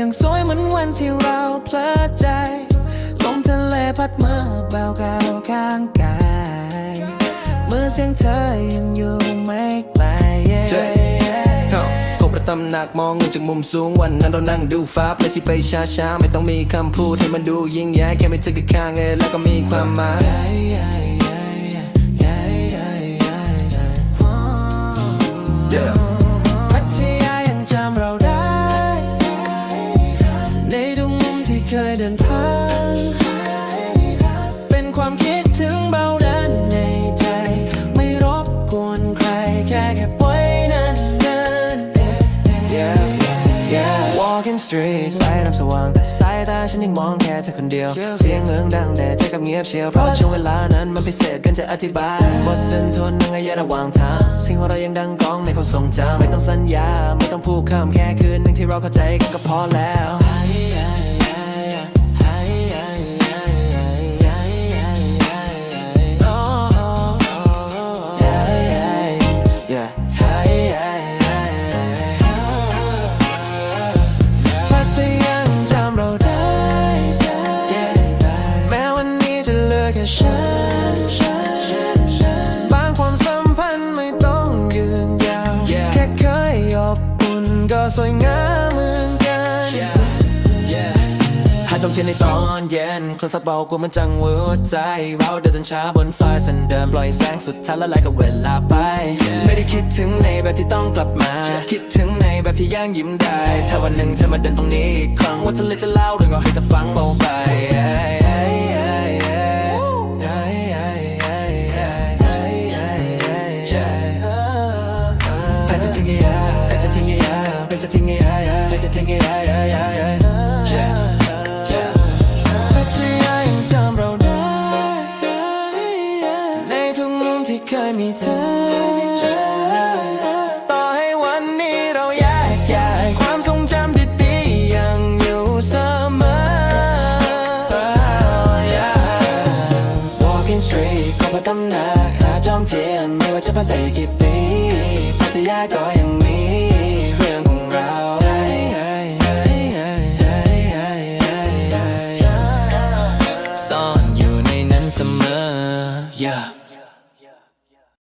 ยังสวยเหมือนวันที่เราเพลิดใจ ลมทะเลพัดมาเบาเกาข้างกายเมื่อเสียงเธอยังอยู่ไม่ไกลกบระตำหนักมองเงินจากมุมสูงวันนั้นเรานั่งดูฟ้าไปสิไปช้าช้าๆไม่ต้องมีคำพูดให้มันดูยิ่งใหญ่แค่ไม่ถึงกับข้างเอแล้วก็มีความหมาย เคยเดินผ่านเป็นความคิดถึงเบาดันในใจ ไม่รบกวนใครแค่เก็บไว้นานๆ Yeah Yeah Walking street ไฟนำสว่างแต่สายตาฉันยังมองแค่เธอคนเดียว เสียงเอิงดังแต่เธอกับเงียบเชียวเพราะช่วงเวลานั้นมันพิเศษเกันจะอธิบายบทสนทนาระยะระหว่างทางสิ่งของเรายังดังก้องในความทรงจำไม่ต้องสัญญา ไม่ต้องพูดคำแค่คืนหนึ่งที่เราเข้าใจกันก็พอแล้ว บางความสัมพันธ์ไม่ต้องยืนยาว Yeah แค่เคยอบอุ่นก็สวยงามเหมือนกัน หาจมเทียนในตอนเย็นเครื่องซัดเบากลัวมันจังหัวใจ เราเดินจนช้าบนซอยเส้นเดิมปล่อยแสงสุดท้ายละลายกับเวลาไป ไม่ได้คิดถึงในแบบที่ต้องกลับมา คิดถึงในแบบที่ยังยิ้มได้ ถ้าวันหนึ่งเธอมาเดินตรงนี้อีกครั้งว่าเธอเลยจะเล่าเรื่องราวให้เธอฟังเบาไปำเราได้ในทุกมุมที่เคยมีเธอต่อให้วันนี้เราแยกย้ายความทรงจำดีๆยังอยู่เสมอ Walking street ก็พอตำหนักหาจอมเทียนไม่ว่าจะผ่านไปกี่ปี พัทยาก็ยังมี